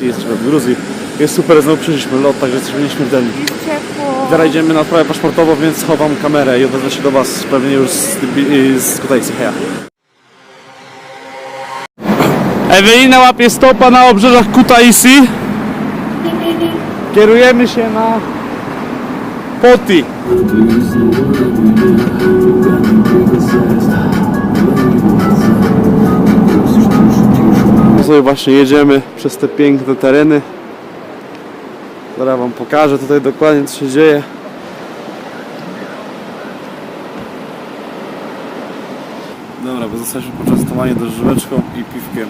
Jesteśmy w Gruzji. Jest super, znowu przyszliśmy lot, także jesteśmy nieśmiertelni. Ciepło. Teraz idziemy na sprawę paszportową, więc schowam kamerę i odezwę się do Was pewnie już z, z Kutaisi. Heja. Ewelina łapie stopa na obrzeżach Kutaisi. Kierujemy się na Poti. Sobie właśnie jedziemy przez te piękne tereny. Zaraz wam pokażę tutaj dokładnie co się dzieje. Dobra, bo zostaliśmy poczęstowani dożyweczką i piwkiem.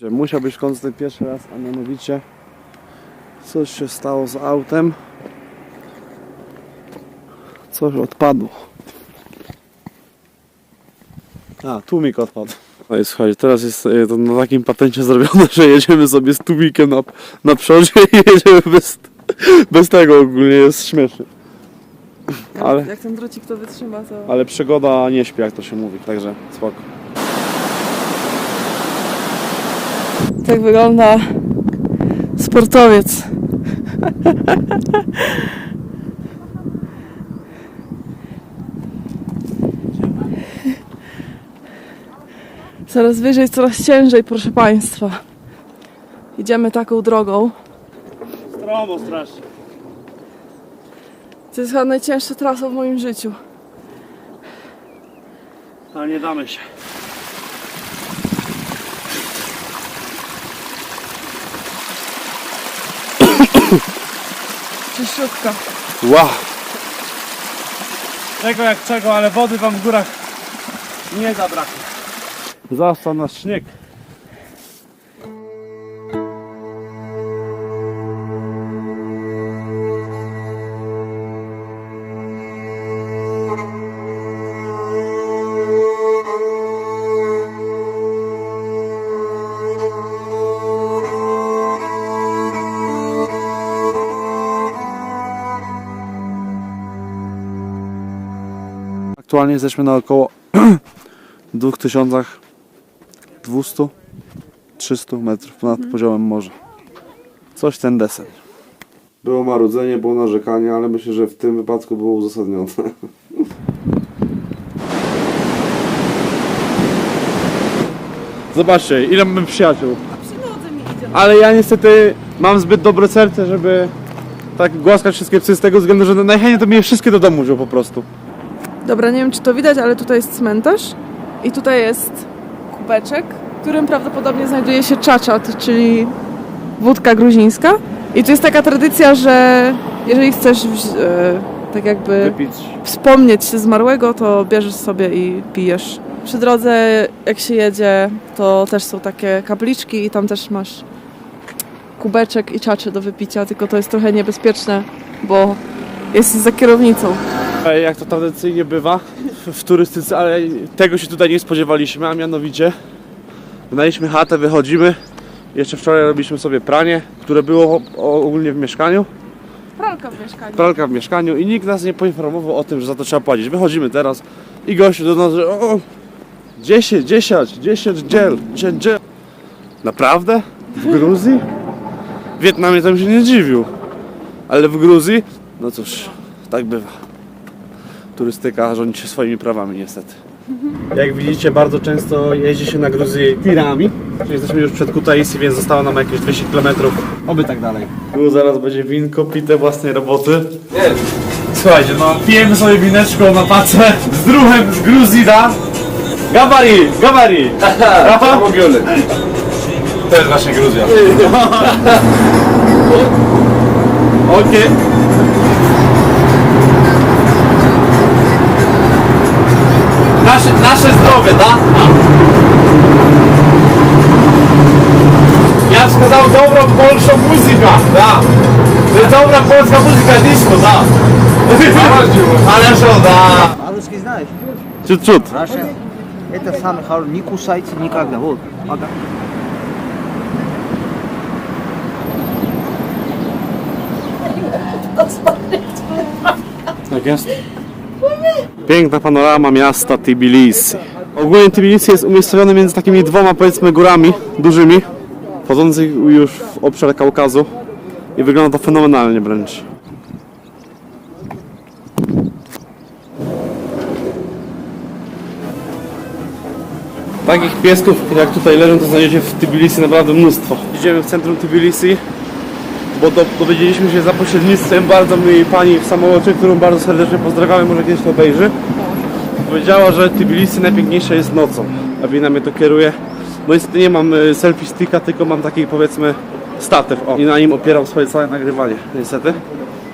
Musiał być koncert pierwszy raz, a mianowicie coś się stało z autem. Coś odpadło. A, tłumik odpadł. No i słuchajcie, teraz jest e, to na takim patencie zrobione, że jedziemy sobie z tłumikiem na, na przodzie i jedziemy bez, bez tego ogólnie, jest śmiesznie. Ale, Jak ten drocik to wytrzyma, to... ale przygoda nie śpi, jak to się mówi, także spoko. Tak wygląda sportowiec. Coraz wyżej, coraz ciężej, proszę Państwa. Idziemy taką drogą. Stromo strasznie. To jest chyba najcięższa trasa w moim życiu. Ale nie damy się. Czyściutka. Wow. Czego jak czego, ale wody wam w górach nie zabraknie. Zastał nas śnieg. Aktualnie jesteśmy na około 2200 300 metrów nad poziomem morza. Coś ten desen. Było marudzenie, było narzekanie, ale myślę, że w tym wypadku było uzasadnione. Zobaczcie, ile mamy przyjaciół. Ale ja niestety mam zbyt dobre serce, żeby tak głaskać wszystkie psy z tego względu, że najchętniej to mnie wszystkie do domu wziął po prostu. Dobra, nie wiem czy to widać, ale tutaj jest cmentarz i tutaj jest kubeczek, w którym prawdopodobnie znajduje się czaczat, czyli wódka gruzińska. I tu jest taka tradycja, że jeżeli chcesz e, tak jakby Wypić. wspomnieć się zmarłego, to bierzesz sobie i pijesz. Przy drodze, jak się jedzie, to też są takie kapliczki i tam też masz kubeczek i czacze do wypicia, tylko to jest trochę niebezpieczne, bo jest za kierownicą. E, Jak to tradycyjnie bywa w- turystyce, ale tego się tutaj nie spodziewaliśmy, a mianowicie wynaliśmy chatę, wychodzimy. Jeszcze wczoraj robiliśmy sobie pranie, które było ogólnie w mieszkaniu, Pralka w mieszkaniu. pralka w mieszkaniu i nikt nas nie poinformował o tym, że za to trzeba płacić. Wychodzimy teraz i gościu do nas, że o, 10, 10, 10 dziel, 10 dziel. Naprawdę? W Gruzji? W Wietnamie tam się nie dziwił. Ale w Gruzji? No cóż, tak bywa. Turystyka rządzi się swoimi prawami niestety. Jak widzicie, bardzo często jeździ się na Gruzji tirami. Jesteśmy już przed Kutaisi, więc zostało nam jakieś 200 km. Oby tak dalej. Tu zaraz będzie winko pite własnej roboty. Słuchajcie, no pijemy sobie wineczko na tacę z druhem z Gruzji, da? Gabari, gabari! Mogiony. To jest właśnie Gruzja. Okej. Наше, наше здоров'я, так? Я б сказав, добра польська музика, так. Це добра польська музика, дійсно, так. Хорошо, да. По-русски знаешь? Чуть-чуть. Russian. Это самый хороший. Не кусайте никогда. Вот. Пока. Against. Piękna panorama miasta Tbilisi. Ogólnie Tbilisi jest umiejscowiony między takimi dwoma powiedzmy górami dużymi, wchodzących już w obszar Kaukazu i wygląda to fenomenalnie wręcz. Takich piesków jak tutaj leżą to znajdziecie w Tbilisi naprawdę mnóstwo. Idziemy w centrum Tbilisi, bo do, dowiedzieliśmy się za pośrednictwem bardzo miłej pani w samolocie, którą bardzo serdecznie pozdrawiamy, może kiedyś to obejrzy. Powiedziała, że Tbilisi najpiękniejsze jest nocą, a wina mnie to kieruje. Bo niestety nie mam y, selfie sticka, tylko mam taki powiedzmy statyw o, i na nim opieram swoje całe nagrywanie, niestety.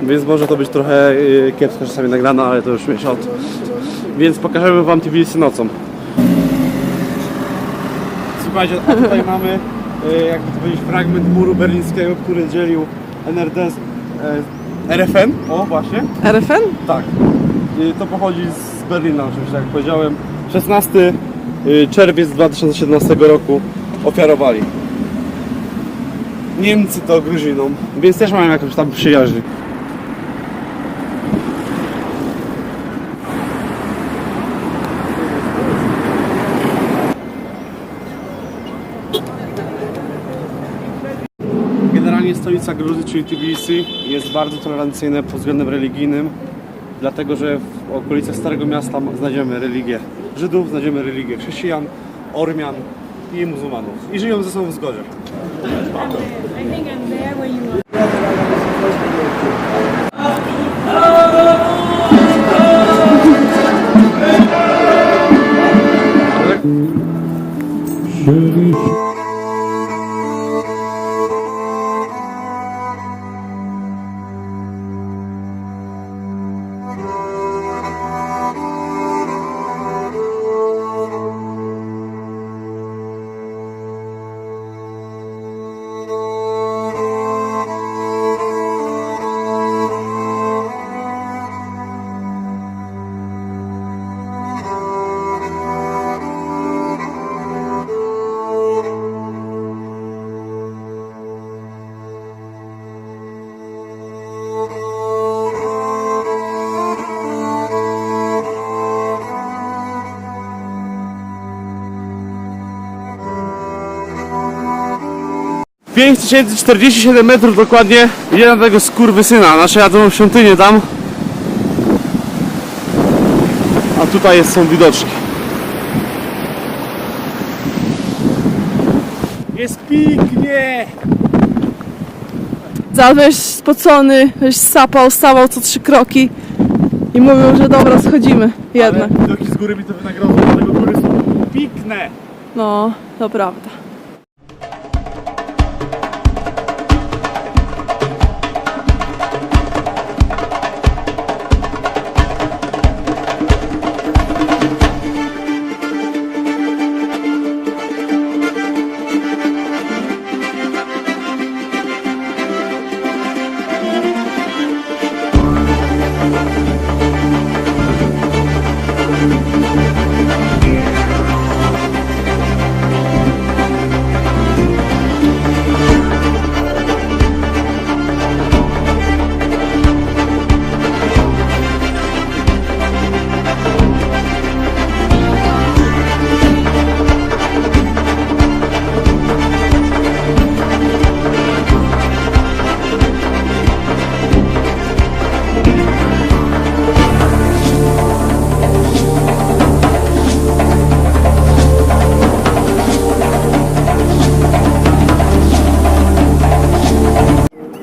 Więc może to być trochę y, kiepsko czasami nagrane, ale to już mniejsza od. Więc pokażemy wam Tbilisi nocą. Słuchajcie, a tutaj mamy, e, jakby to powiedzieć, fragment muru berlińskiego, który dzielił NRD z e, RFN. O, właśnie. RFN? Tak. To pochodzi z Berlina oczywiście, jak powiedziałem. 16 y, czerwiec 2017 roku ofiarowali. Niemcy to Gruzinom, więc też mają jakąś tam przyjaźń. Generalnie stolica Gruzji, czyli Tbilisi, jest bardzo tolerancyjna pod względem religijnym, dlatego że w okolicach Starego Miasta znajdziemy religię Żydów, znajdziemy religię chrześcijan, Ormian i muzułmanów. I żyją ze sobą w zgodzie. I 5047 metrów dokładnie idzie na tego skurwysyna, nasze jadzą świątynię tam. A tutaj jest, są widoczki. Jest pięknie! Będziesz spocony, będziesz sapał, stawał co trzy kroki i mówił, że dobra, schodzimy jednak. Ale widoki z góry mi to wynagrodzą, dlatego góry są piękne. No, to prawda.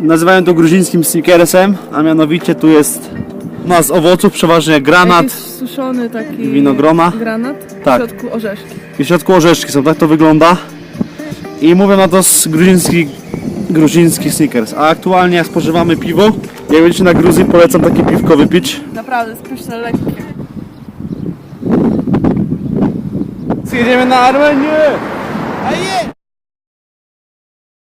Nazywają to gruzińskim sneakersem, a mianowicie tu jest no, z owoców przeważnie granat Jakiś suszony taki winogrona. granat, Tak. w środku orzeszki. i w środku orzeszki są, tak to wygląda. I mówią na to z gruziński, gruziński sneakers. A aktualnie jak spożywamy piwo, jak będziecie na Gruzji polecam takie piwko wypić. Naprawdę, spyszne, lekkie. Jedziemy na Armenię!